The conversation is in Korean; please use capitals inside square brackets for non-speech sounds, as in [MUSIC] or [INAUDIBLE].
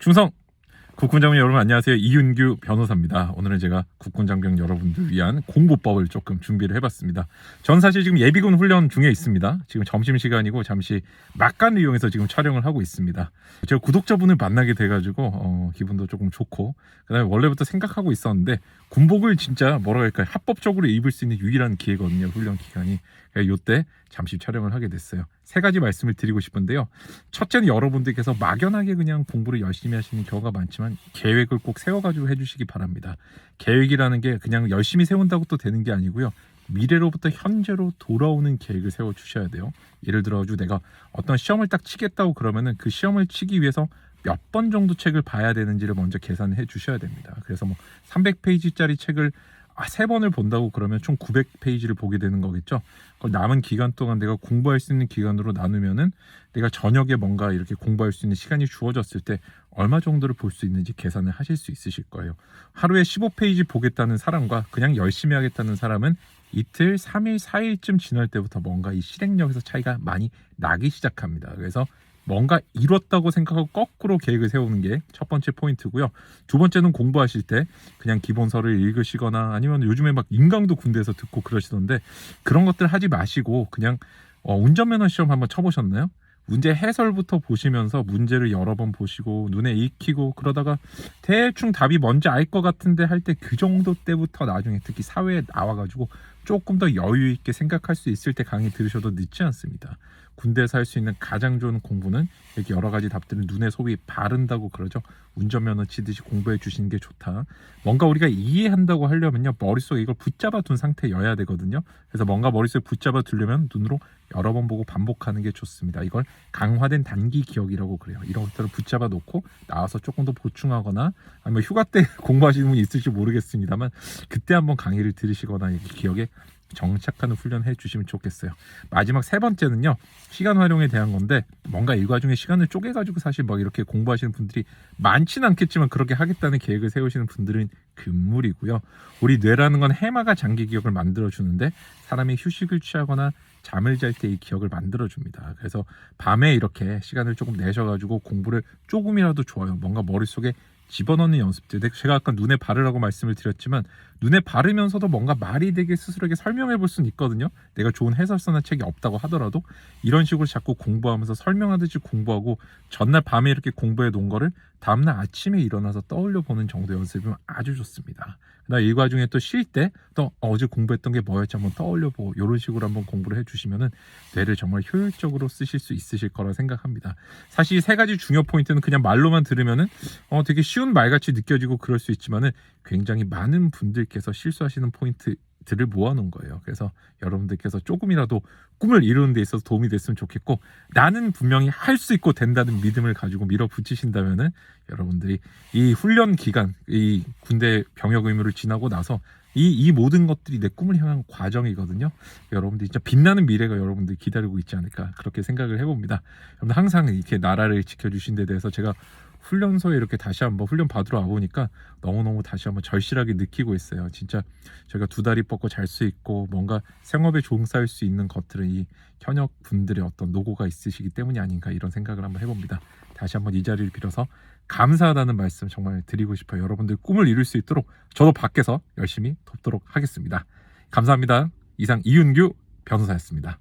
충성! 국군장병 여러분 안녕하세요. 이윤규 변호사입니다. 오늘은 제가 국군장병 여러분들 위한 공보법을 조금 준비를 해봤습니다. 전 사실 지금 예비군 훈련 중에 있습니다. 지금 점심시간이고 잠시 막간을 이용해서 지금 촬영을 하고 있습니다. 제가 구독자분을 만나게 돼가지고 어, 기분도 조금 좋고 그 다음에 원래부터 생각하고 있었는데 군복을 진짜 뭐라 할까요 합법적으로 입을 수 있는 유일한 기회거든요. 훈련 기간이. 그러니까 요때 잠시 촬영을 하게 됐어요. 세 가지 말씀을 드리고 싶은데요. 첫째는 여러분들께서 막연하게 그냥 공부를 열심히 하시는 경우가 많지만 계획을 꼭 세워가지고 해주시기 바랍니다. 계획이라는 게 그냥 열심히 세운다고 또 되는 게 아니고요. 미래로부터 현재로 돌아오는 계획을 세워 주셔야 돼요. 예를 들어 가지고 내가 어떤 시험을 딱 치겠다고 그러면은 그 시험을 치기 위해서 몇 번 정도 책을 봐야 되는지를 먼저 계산해 주셔야 됩니다. 그래서 뭐 300페이지짜리 책을 아, 세 번을 본다고 그러면 총 900페이지를 보게 되는 거겠죠. 그걸 남은 기간 동안 내가 공부할 수 있는 기간으로 나누면은 내가 저녁에 뭔가 이렇게 공부할 수 있는 시간이 주어졌을 때 얼마 정도를 볼 수 있는지 계산을 하실 수 있으실 거예요. 하루에 15페이지 보겠다는 사람과 그냥 열심히 하겠다는 사람은 이틀, 3일, 4일쯤 지날 때부터 뭔가 이 실행력에서 차이가 많이 나기 시작합니다. 그래서 뭔가 이뤘다고 생각하고 거꾸로 계획을 세우는 게 첫 번째 포인트고요. 두 번째는 공부하실 때 그냥 기본서를 읽으시거나 아니면 요즘에 막 인강도 군대에서 듣고 그러시던데 그런 것들 하지 마시고 그냥 어, 운전면허 시험 한번 쳐보셨나요? 문제 해설부터 보시면서 문제를 여러 번 보시고 눈에 익히고 그러다가 대충 답이 뭔지 알 것 같은데 할 때 그 정도 때부터 나중에 특히 사회에 나와가지고 조금 더 여유 있게 생각할 수 있을 때 강의 들으셔도 늦지 않습니다. 군대에서 할 수 있는 가장 좋은 공부는 이렇게 여러 가지 답들을 눈에 소위 바른다고 그러죠. 운전면허 치듯이 공부해 주시는 게 좋다. 뭔가 우리가 이해한다고 하려면요. 머릿속에 이걸 붙잡아 둔 상태여야 되거든요. 그래서 뭔가 머릿속에 붙잡아 두려면 눈으로 여러 번 보고 반복하는 게 좋습니다. 이걸 강화된 단기 기억이라고 그래요. 이런 것들을 붙잡아 놓고 나와서 조금 더 보충하거나 아니면 휴가 때 [LAUGHS] 공부하시는 분이 있을지 모르겠습니다만 그때 한번 강의를 들으시거나 이렇게 기억에 정착하는 훈련 해 주시면 좋겠어요. 마지막 세 번째는요. 시간 활용에 대한 건데 뭔가 일과 중에 시간을 쪼개 가지고 사실 막 이렇게 공부하시는 분들이 많지는 않겠지만 그렇게 하겠다는 계획을 세우시는 분들은 금물이고요. 우리 뇌라는 건 해마가 장기 기억을 만들어 주는데 사람이 휴식을 취하거나 잠을 잘 때 이 기억을 만들어 줍니다. 그래서 밤에 이렇게 시간을 조금 내셔 가지고 공부를 조금이라도 좋아요. 뭔가 머릿속에 집어넣는 연습들. 네, 제가 아까 눈에 바르라고 말씀을 드렸지만 눈에 바르면서도 뭔가 말이 되게 스스로에게 설명해 볼 수는 있거든요. 내가 좋은 해설서나 책이 없다고 하더라도 이런 식으로 자꾸 공부하면서 설명하듯이 공부하고 전날 밤에 이렇게 공부해 놓은 거를 다음날 아침에 일어나서 떠올려 보는 정도 연습이면 아주 좋습니다. 나 일과 중에 또 쉴 때 또 어제 공부했던 게 뭐였지 한번 떠올려 보고 이런 식으로 한번 공부를 해주시면은 뇌를 정말 효율적으로 쓰실 수 있으실 거라 생각합니다. 사실 이세 가지 중요 포인트는 그냥 말로만 들으면은 어 되게 쉬운 말같이 느껴지고 그럴 수 있지만은 굉장히 많은 분들께서 실수하시는 포인트 들을 모아놓은 거예요. 그래서 여러분들께서 조금이라도 꿈을 이루는 데 있어서 도움이 됐으면 좋겠고 나는 분명히 할 수 있고 된다는 믿음을 가지고 밀어붙이신다면은 여러분들이 이 훈련 기간, 이 군대 병역 의무를 지나고 나서 이, 이 모든 것들이 내 꿈을 향한 과정이거든요. 여러분들 진짜 빛나는 미래가 여러분들 기다리고 있지 않을까 그렇게 생각을 해봅니다. 여러분 항상 이렇게 나라를 지켜주신 데 대해서 제가 훈련소에 이렇게 다시 한번 훈련 받으러 와보니까 너무너무 다시 한번 절실하게 느끼고 있어요. 진짜 저희가 두 다리 뻗고 잘 수 있고 뭔가 생업에 종사할 수 있는 것들은 이 현역 분들의 어떤 노고가 있으시기 때문이 아닌가 이런 생각을 한번 해봅니다. 다시 한번 이 자리를 빌어서 감사하다는 말씀 정말 드리고 싶어요. 여러분들 꿈을 이룰 수 있도록 저도 밖에서 열심히 돕도록 하겠습니다. 감사합니다. 이상 이윤규 변호사였습니다.